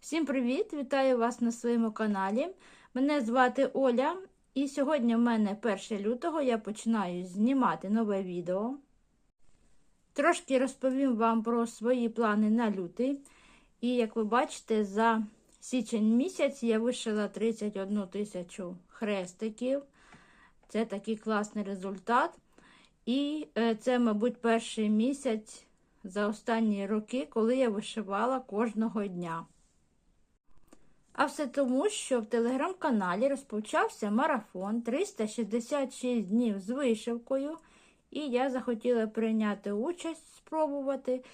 Всім привіт! Вітаю вас на своєму каналі. Мене звати Оля, і сьогодні в мене 1 лютого я починаю знімати нове відео. Трошки розповім вам про свої плани на лютий. І як ви бачите, за січень місяць я вишила 31 тисячу хрестиків. Це такий класний результат. І е, це, мабуть, перший місяць за останні роки, коли я вишивала кожного дня. А все тому, що в телеграм-каналі розпочався марафон 366 днів з вишивкою, і я захотіла прийняти участь, спробувати.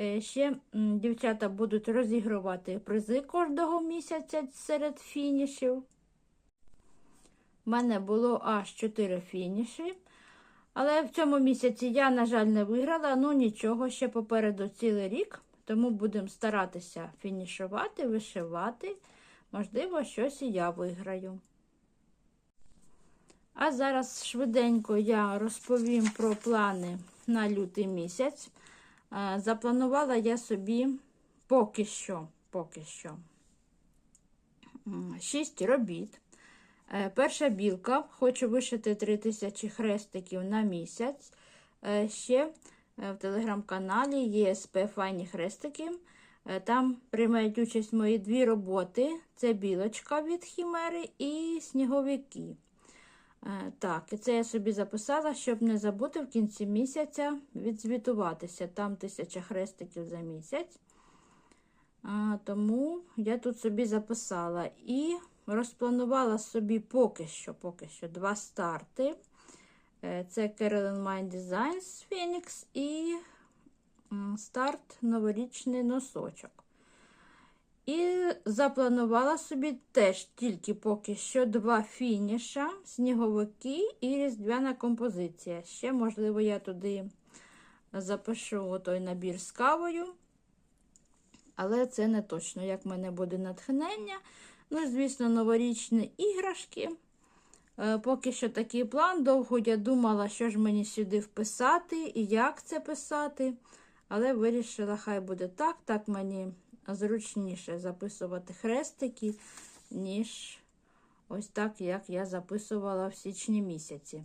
Е, Ще дівчата будуть розігрувати призи кожного місяця серед фінішів. У мене було аж 4 фініші. Але в цьому місяці я, на жаль, не виграла, ну нічого, ще попереду цілий рік, тому будемо старатися фінішувати, вишивати. Можливо, щось і я виграю. А зараз швиденько я розповім про плани на лютий місяць. Е, Запланувала я собі поки що, поки що 6 робіт. Е, Перша білка, хочу вишити 3000 хрестиків на місяць. Е, Ще в телеграм-каналі є СП Файні хрестики. Е, Там приймають участь мої дві роботи: це білочка від Хімери і сніговики. Е, Так, і це я собі записала, щоб не забути в кінці місяця відзвітуватися. Там 1000 хрестиків за місяць. Тому я тут собі записала і розпланувала собі поки що поки що два старти. Е, Це Carolyn Mind Designs Phoenix і старт новорічний носочок. І запланувала собі теж тільки поки що два фініша, сніговики і різдвяна композиція. Ще, можливо, я туди запишу той набір з кавою. Але це не точно, як в мене буде натхнення. Ну, звісно, новорічні іграшки. Е, Поки що такий план. Довго я думала, що ж мені сюди вписати і як це писати. Але вирішила, хай буде так. Так мені зручніше записувати хрестики, ніж ось так, як я записувала в січні місяці.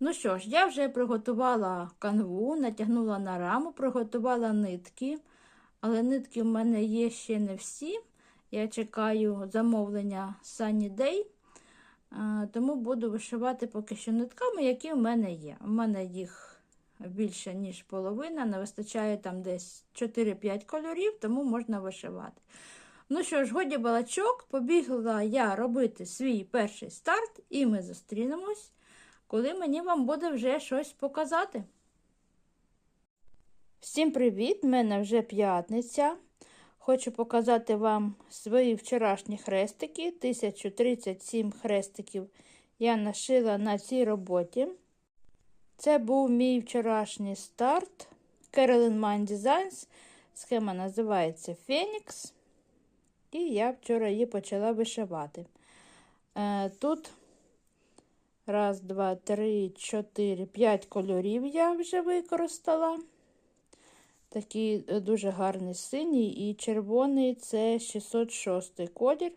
Ну що ж, я вже приготувала канву, натягнула на раму, приготувала нитки, але нитки в мене є ще не всі. Я чекаю замовлення Sunny Day, тому буду вишивати поки що нитками, які в мене є. У мене їх більше, ніж половина, не вистачає там десь 4-5 кольорів, тому можна вишивати. Ну що ж, годі балачок, побігла я робити свій перший старт, і ми зустрінемось, коли мені вам буде вже щось показати. Всім привіт! У мене вже п'ятниця. Хочу показати вам свої вчорашні хрестики. 1037 хрестиків я нашила на цій роботі. Це був мій вчорашній старт. Carolyn Mind Designs. Схема називається Phoenix. І я вчора її почала вишивати. Е, Тут раз, два, три, чотири, п'ять кольорів я вже використала. Такий дуже гарний синій і червоний це 606 колір.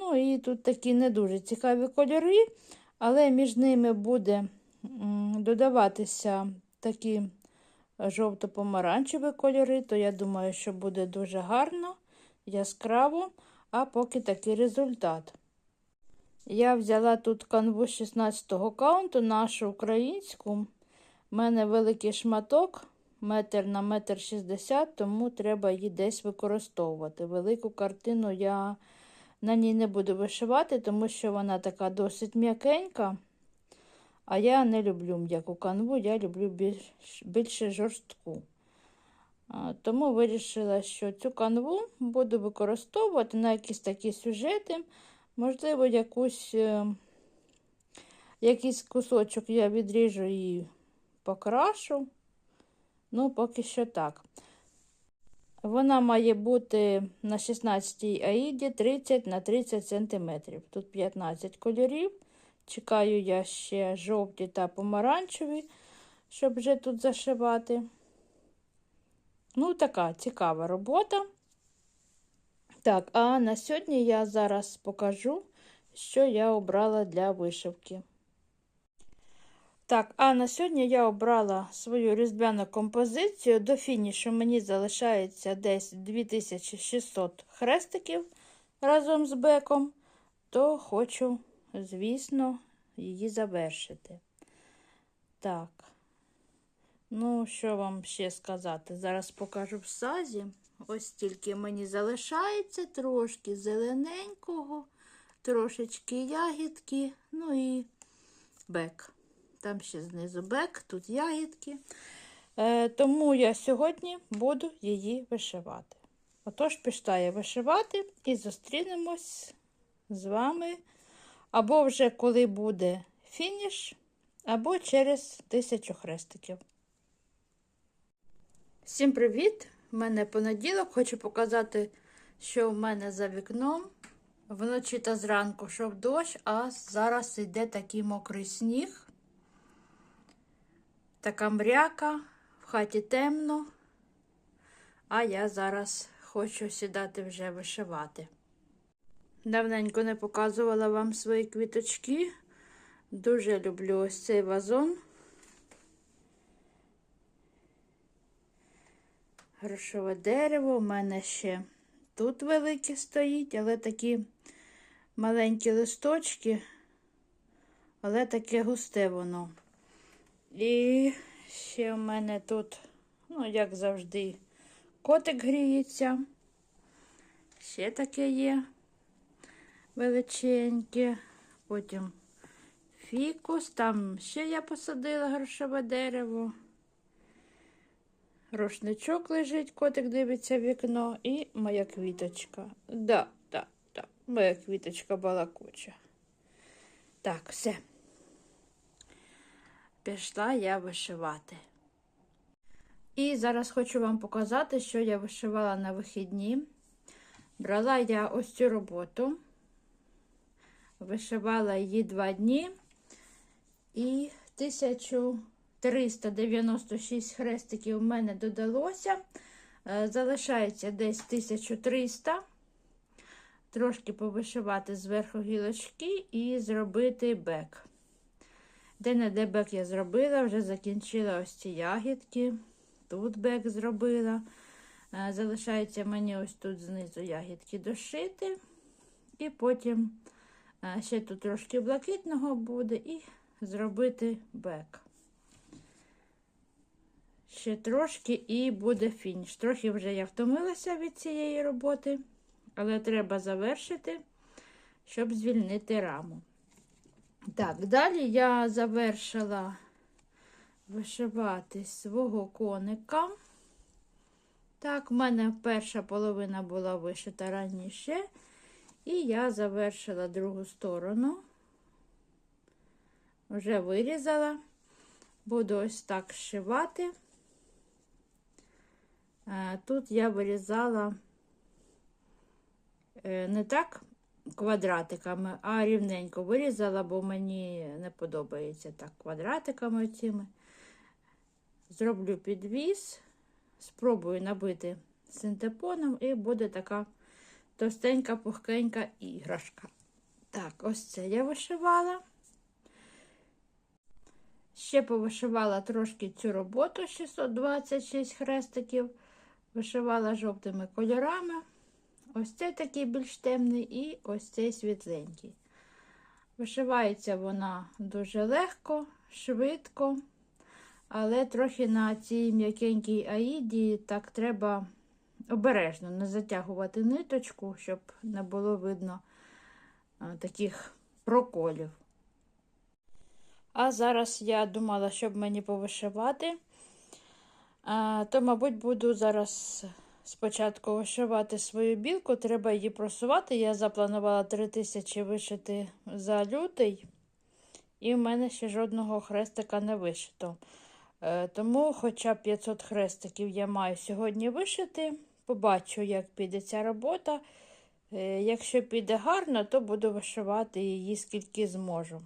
Ну і тут такі не дуже цікаві кольори, але між ними буде додаватися такі жовто-помаранчеві кольори, то я думаю, що буде дуже гарно, яскраво, а поки такий результат. Я взяла тут канву 16-го каунту, нашу українську. У мене великий шматок, метр на метр 60, тому треба її десь використовувати. Велику картину я на ній не буду вишивати, тому що вона така досить м'якенька. А я не люблю м'яку канву, я люблю більш, більше жорстку. Тому вирішила, що цю канву буду використовувати на якісь такі сюжети. Можливо, якусь, е, якийсь кусочок я відріжу і покрашу. Ну, поки що так. Вона має бути на 16 аїді 30 на 30 см. Тут 15 кольорів. Чекаю я ще жовті та помаранчеві, щоб вже тут зашивати. Ну, така цікава робота. Так, а на сьогодні я зараз покажу, що я обрала для вишивки. Так, а на сьогодні я обрала свою різдвяну композицію. До фінішу мені залишається десь 2600 хрестиків разом з беком, то хочу, звісно, її завершити. Так, ну, що вам ще сказати? Зараз покажу в сазі. Ось тільки мені залишається трошки зелененького, трошечки ягідки, ну і бек. Там ще знизу бек, тут ягідки. Е, тому я сьогодні буду її вишивати. Отож, пішла я вишивати і зустрінемось з вами або вже коли буде фініш, або через тисячу хрестиків. Всім привіт! У мене понеділок. Хочу показати, що в мене за вікном. Вночі та зранку йшов дощ, а зараз йде такий мокрий сніг. Така мряка, в хаті темно, а я зараз хочу сідати вже вишивати. Давненько не показувала вам свої квіточки. Дуже люблю ось цей вазон. Грошове дерево у мене ще тут велике стоїть, але такі маленькі листочки, але таке густе воно. І ще в мене тут, ну, як завжди, котик гріється. Ще таке є величеньке. Потім фікус, там ще я посадила грошове дерево. Рушничок лежить, котик дивиться в вікно, і моя квіточка. Да, да, да, моя квіточка балакуча. Так, все. Пішла я вишивати. І зараз хочу вам показати, що я вишивала на вихідні. Брала я ось цю роботу, вишивала її два дні і тисячу. 396 хрестиків у мене додалося. Е, залишається десь 1300. Трошки повишивати зверху гілочки і зробити бек. Де не де бек я зробила, вже закінчила ось ці ягідки. Тут бек зробила. Е, залишається мені ось тут знизу ягідки дошити. І потім ще тут трошки блакитного буде, і зробити бек. Ще трошки і буде фініш. Трохи вже я втомилася від цієї роботи, але треба завершити, щоб звільнити раму. Так, далі я завершила вишивати свого коника. Так, в мене перша половина була вишита раніше, і я завершила другу сторону, вже вирізала, буду ось так зшивати. Е, тут я вирізала е, не так квадратиками, а рівненько вирізала, бо мені не подобається так квадратиками цими. Зроблю підвіз, спробую набити синтепоном, і буде така товстенька, пухкенька іграшка. Так, ось це я вишивала. Ще повишивала трошки цю роботу 626 хрестиків вишивала жовтими кольорами. Ось цей такий більш темний і ось цей світленький. Вишивається вона дуже легко, швидко, але трохи на цій м'якенькій аїді так треба обережно не затягувати ниточку, щоб не було видно таких проколів. А зараз я думала, щоб мені повишивати то, мабуть, буду зараз спочатку вишивати свою білку, треба її просувати. Я запланувала 3000 вишити за лютий, і в мене ще жодного хрестика не вишито. Е, тому, хоча б 500 хрестиків я маю сьогодні вишити, побачу, як піде ця робота. Е, якщо піде гарно, то буду вишивати її скільки зможу.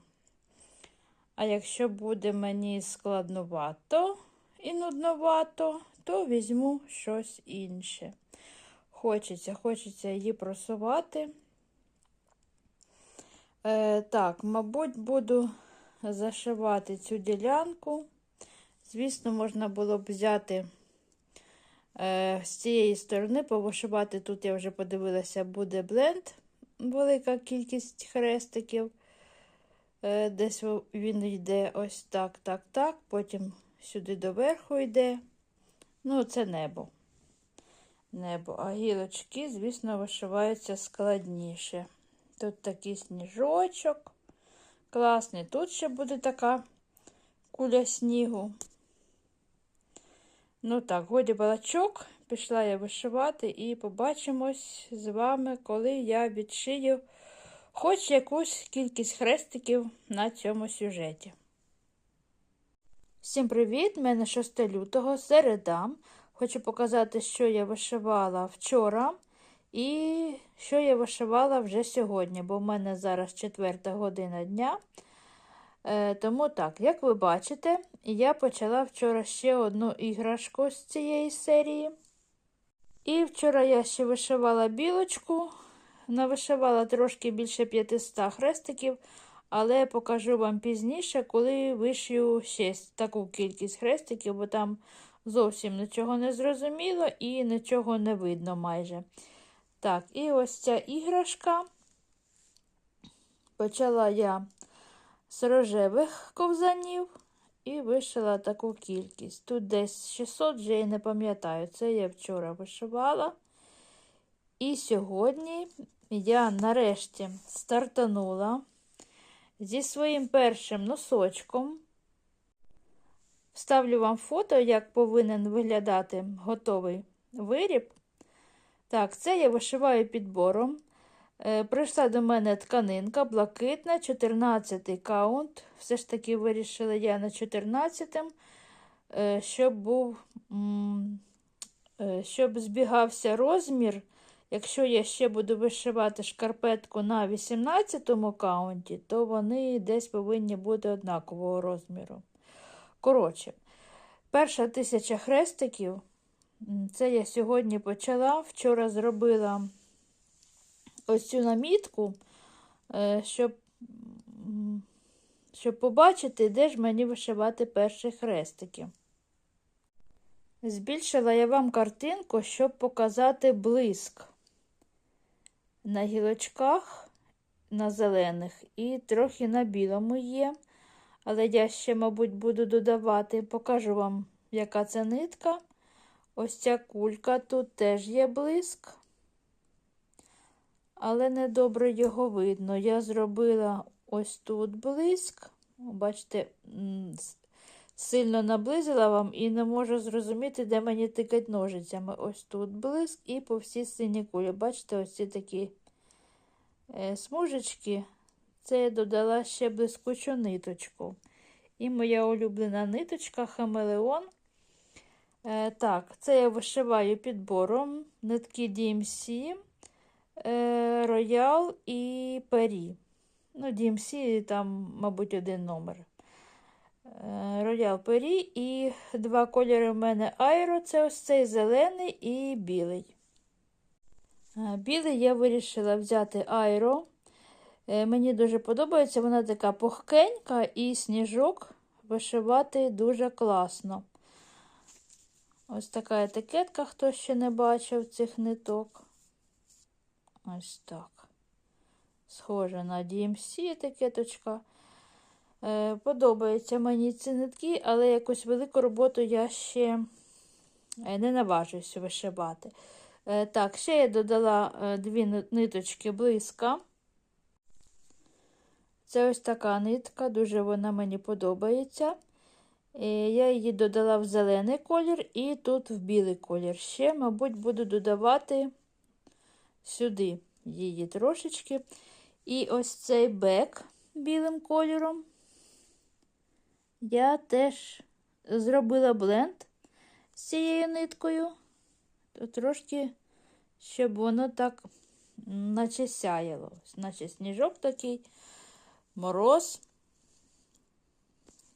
А якщо буде мені складновато, і нудновато, то візьму щось інше. Хочеться, хочеться її просувати. Е, Так, мабуть, буду зашивати цю ділянку. Звісно, можна було б взяти з цієї сторони, повишивати. Тут я вже подивилася, буде бленд, велика кількість хрестиків. Е, Десь він йде ось так, так, так. Потім сюди доверху йде. Ну, це небо. Небо. А гілочки, звісно, вишиваються складніше. Тут такий сніжочок. Класний. Тут ще буде така куля снігу. Ну так, годі балачок. Пішла я вишивати і побачимось з вами, коли я відшию хоч якусь кількість хрестиків на цьому сюжеті. Всім привіт! Мене 6 лютого, середа. Хочу показати, що я вишивала вчора і що я вишивала вже сьогодні, бо в мене зараз 4 година дня. Е, Тому так, як ви бачите, я почала вчора ще одну іграшку з цієї серії. І вчора я ще вишивала білочку, навишивала трошки більше 500 хрестиків, але покажу вам пізніше, коли вишию ще таку кількість хрестиків, бо там зовсім нічого не зрозуміло і нічого не видно майже. Так, і ось ця іграшка. Почала я з рожевих ковзанів і вишила таку кількість. Тут десь 600, вже я не пам'ятаю, це я вчора вишивала. І сьогодні я нарешті стартанула зі своїм першим носочком. Вставлю вам фото, як повинен виглядати готовий виріб. Так, це я вишиваю підбором. Е, прийшла до мене тканинка блакитна, 14 каунт. Все ж таки вирішила я на 14, е, щоб був, е, щоб збігався розмір. Якщо я ще буду вишивати шкарпетку на 18 каунті, то вони десь повинні бути однакового розміру. Коротше, перша тисяча хрестиків, це я сьогодні почала. Вчора зробила ось цю намітку, е, щоб щоб побачити, де ж мені вишивати перші хрестики. Збільшила я вам картинку, щоб показати блиск на гілочках, на зелених, і трохи на білому є. Але я ще, мабуть, буду додавати, покажу вам, яка це нитка. Ось ця кулька тут теж є блиск але недобре його видно. Я зробила ось тут блиск. Бачите, сильно наблизила вам і не можу зрозуміти, де мені тикать ножицями. Ось тут блиск і по всій синій кулі. Бачите, ось ці такі е, смужечки. Це я додала ще блискучу ниточку. І моя улюблена ниточка Хамелеон. Е, так, це я вишиваю підбором нитки DMC. Е, Роял і Пері. Ну, DMC там, мабуть, один номер. Е, Роял Пері і два кольори в мене Айро це ось цей зелений і білий. Е, білий я вирішила взяти Айро. Мені дуже подобається, вона така пухкенька і сніжок вишивати дуже класно. Ось така етикетка, хто ще не бачив цих ниток. Ось так. Схоже на DMC етикеточка. Е, Подобаються мені ці нитки, але якусь велику роботу я ще е, не наважуюся вишивати. Е, Так, ще я додала е, дві ниточки близька. Це ось така нитка, дуже вона мені подобається. Е, я її додала в зелений колір і тут в білий колір. Ще, мабуть, буду додавати сюди її трошечки. І ось цей бек білим кольором. Я теж зробила бленд з цією ниткою, то трошки, щоб воно так наче сяяло. Наче сніжок такий, мороз.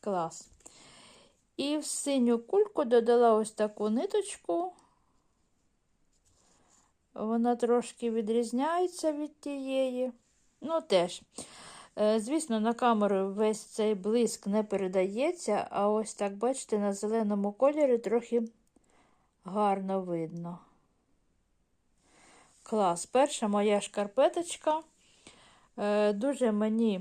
Клас. І в синю кульку додала ось таку ниточку. Вона трошки відрізняється від тієї. Ну, теж. Е, Звісно, на камеру весь цей блиск не передається, а ось так, бачите, на зеленому кольорі трохи гарно видно. Клас. Перша моя шкарпеточка. Е, Дуже мені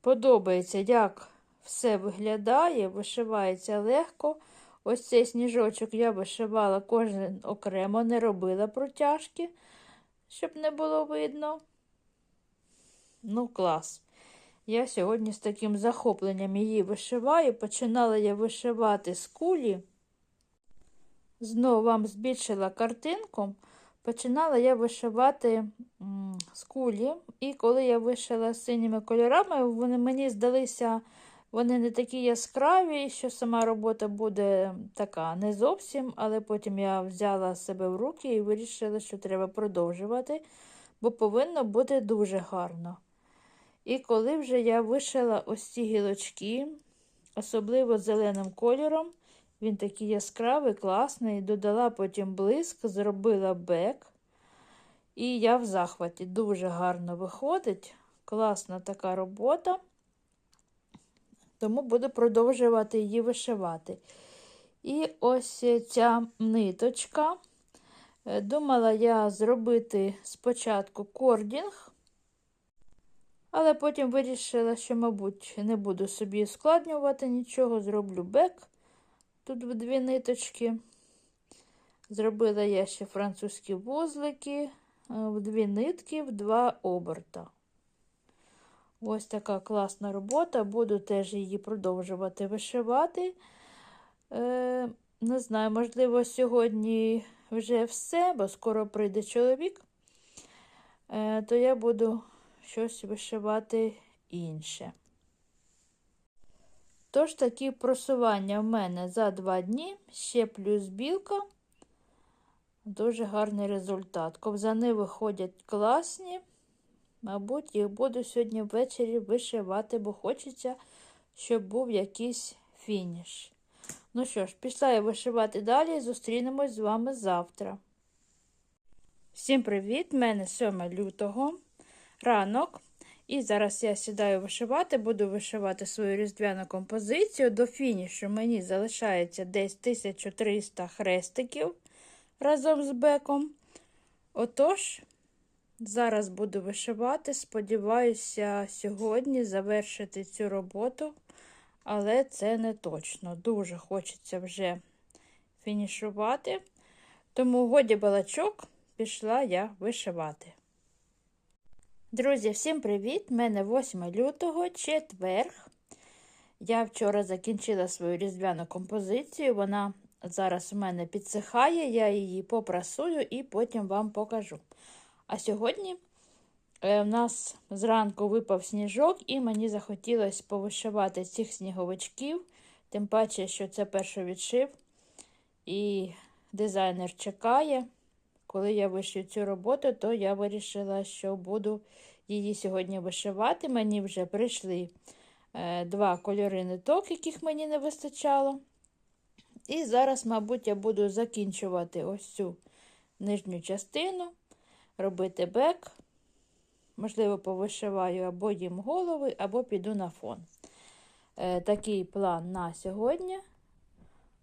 подобається, як все виглядає, вишивається легко. Ось цей сніжочок я вишивала кожен окремо, не робила протяжки, щоб не було видно. Ну, клас. Я сьогодні з таким захопленням її вишиваю. Починала я вишивати з кулі. Знову вам збільшила картинку. Починала я вишивати з кулі. І коли я вишила синіми кольорами, вони мені здалися вони не такі яскраві, що сама робота буде така не зовсім, але потім я взяла себе в руки і вирішила, що треба продовжувати, бо повинно бути дуже гарно. І коли вже я вишила ось ці гілочки, особливо зеленим кольором, він такий яскравий, класний, додала потім блиск, зробила бек. І я в захваті дуже гарно виходить. Класна така робота тому буду продовжувати її вишивати. І ось ця ниточка. Е, думала я зробити спочатку кордінг, але потім вирішила, що, мабуть, не буду собі ускладнювати нічого, зроблю бек тут в дві ниточки. Зробила я ще французькі вузлики е, в дві нитки, в два оберта. Ось така класна робота. Буду теж її продовжувати вишивати. Е, Не знаю, можливо, сьогодні вже все, бо скоро прийде чоловік, е, то я буду щось вишивати інше. Тож, такі просування в мене за два дні, ще плюс білка. Дуже гарний результат. Ковзани виходять класні. Мабуть, їх буду сьогодні ввечері вишивати, бо хочеться, щоб був якийсь фініш. Ну що ж, пішла я вишивати далі зустрінемось з вами завтра. Всім привіт! мене 7 лютого ранок. І зараз я сідаю вишивати, буду вишивати свою різдвяну композицію. До фінішу мені залишається десь 1300 хрестиків разом з беком. Отож, Зараз буду вишивати. Сподіваюся, сьогодні завершити цю роботу, але це не точно. Дуже хочеться вже фінішувати. Тому годі балачок пішла я вишивати. Друзі, всім привіт! Мене 8 лютого, четверг. Я вчора закінчила свою різдвяну композицію. Вона зараз у мене підсихає, я її попрасую і потім вам покажу. А сьогодні е, в нас зранку випав сніжок, і мені захотілося повишивати цих сніговичків, тим паче, що це перший відшив. І дизайнер чекає. Коли я вишию цю роботу, то я вирішила, що буду її сьогодні вишивати. Мені вже прийшли е, два кольори ниток, яких мені не вистачало. І зараз, мабуть, я буду закінчувати ось цю нижню частину робити бек. Можливо, повишиваю або їм голови, або піду на фон. Е, Такий план на сьогодні.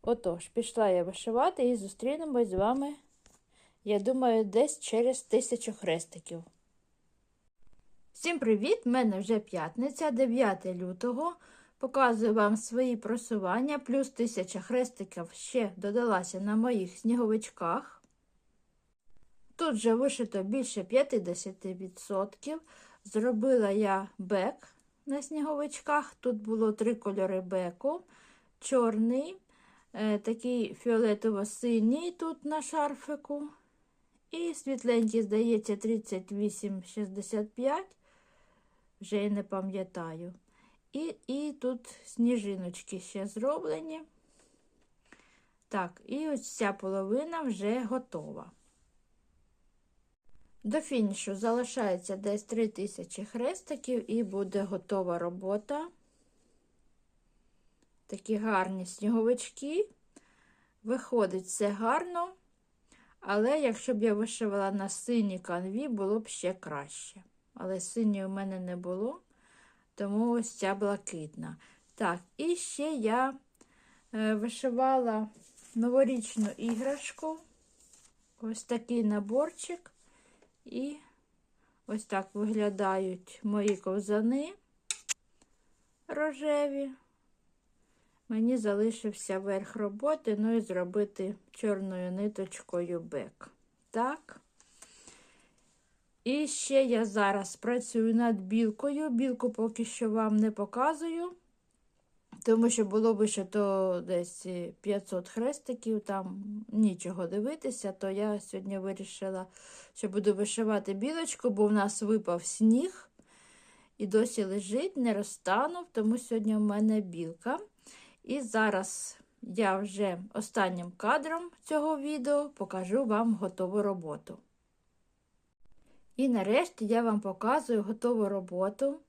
Отож, пішла я вишивати і зустрінемось з вами, я думаю, десь через тисячу хрестиків. Всім привіт! У мене вже п'ятниця, 9 лютого. Показую вам свої просування, плюс тисяча хрестиків ще додалася на моїх сніговичках. Тут вже вишито більше 50%. Зробила я бек на сніговичках. Тут було три кольори беку. Чорний, е, такий фіолетово-синій тут на шарфику. І світленький, здається, 38,65. Вже я не пам'ятаю. І і тут сніжиночки ще зроблені. Так, і ось ця половина вже готова. До фінішу залишається десь 3000 хрестиків і буде готова робота. Такі гарні сніговички. Виходить все гарно, Але якщо б я вишивала на синій канві, було б ще краще. Але синьої у мене не було, тому ось ця блакитна. Так, і ще я е, вишивала новорічну іграшку. Ось такий наборчик. І ось так виглядають мої ковзани рожеві. Мені залишився верх роботи, ну і зробити чорною ниточкою бек. Так. І ще я зараз працюю над білкою. Білку поки що вам не показую, тому що було б ще то десь 500 хрестиків, там нічого дивитися, то я сьогодні вирішила, що буду вишивати білочку, бо в нас випав сніг і досі лежить, не розтанув, тому сьогодні в мене білка. І зараз я вже останнім кадром цього відео покажу вам готову роботу. І нарешті я вам показую готову роботу,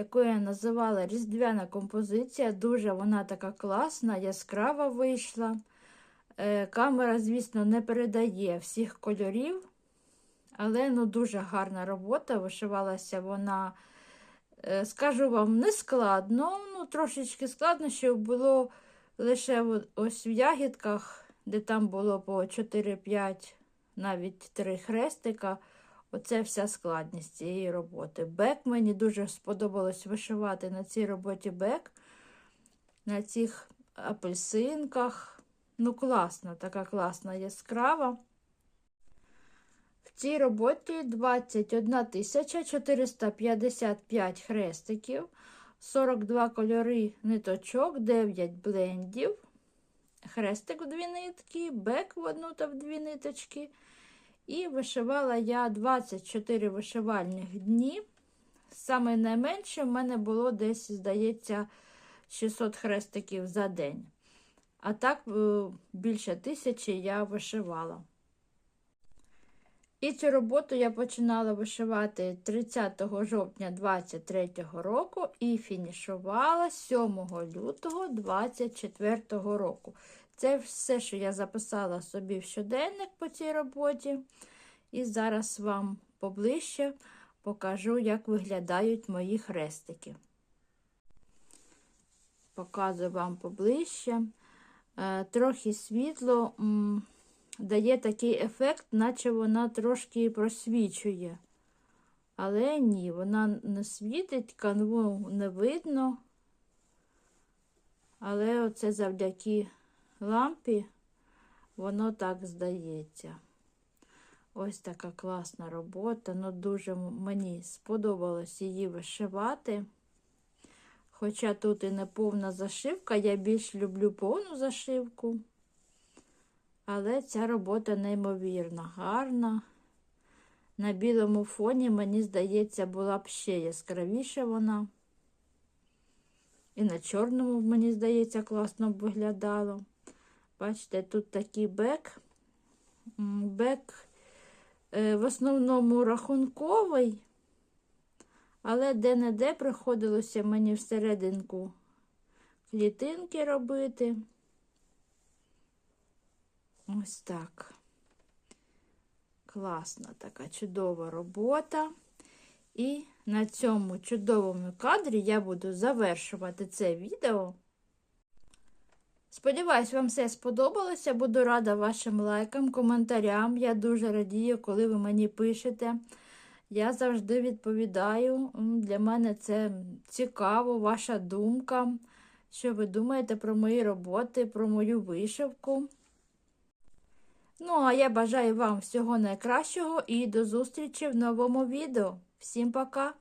яку я називала різдвяна композиція. Дуже вона така класна, яскрава вийшла. Е, камера, звісно, не передає всіх кольорів, але ну, дуже гарна робота. Вишивалася вона, е, скажу вам, не складно, ну, трошечки складно, щоб було лише ось в ягідках, де там було по 4-5, навіть 3 хрестика. Оце вся складність цієї роботи. Бек мені дуже сподобалось вишивати на цій роботі бек, на цих апельсинках. Ну, класна, така класна яскрава. В цій роботі 21 455 хрестиків, 42 кольори ниточок, 9 блендів, хрестик в дві нитки, бек в одну та в дві ниточки. І вишивала я 24 вишивальних дні. Саме найменше в мене було десь, здається, 600 хрестиків за день. А так е, більше тисячі я вишивала. І цю роботу я починала вишивати 30 жовтня 23 року і фінішувала 7 лютого 24 року. Це все, що я записала собі в щоденник по цій роботі. І зараз вам поближче покажу, як виглядають мої хрестики. Показую вам поближче. Е, трохи світло дає такий ефект, наче вона трошки просвічує. Але ні, вона не світить, канву не видно. Але оце завдяки лампі воно так здається. Ось така класна робота. Ну, дуже мені сподобалось її вишивати. Хоча тут і не повна зашивка, я більш люблю повну зашивку. Але ця робота неймовірно гарна. На білому фоні, мені здається, була б ще яскравіша вона. І на чорному, мені здається, класно б виглядало. Бачите, тут такий бек. Бек е, в основному рахунковий, але де-не-де приходилося мені всерединку клітинки робити. Ось так. Класна така чудова робота. І на цьому чудовому кадрі я буду завершувати це відео. Сподіваюсь, вам все сподобалося. Буду рада вашим лайкам, коментарям. Я дуже радію, коли ви мені пишете. Я завжди відповідаю. Для мене це цікаво, ваша думка. Що ви думаєте про мої роботи, про мою вишивку. Ну, а я бажаю вам всього найкращого і до зустрічі в новому відео. Всім пока!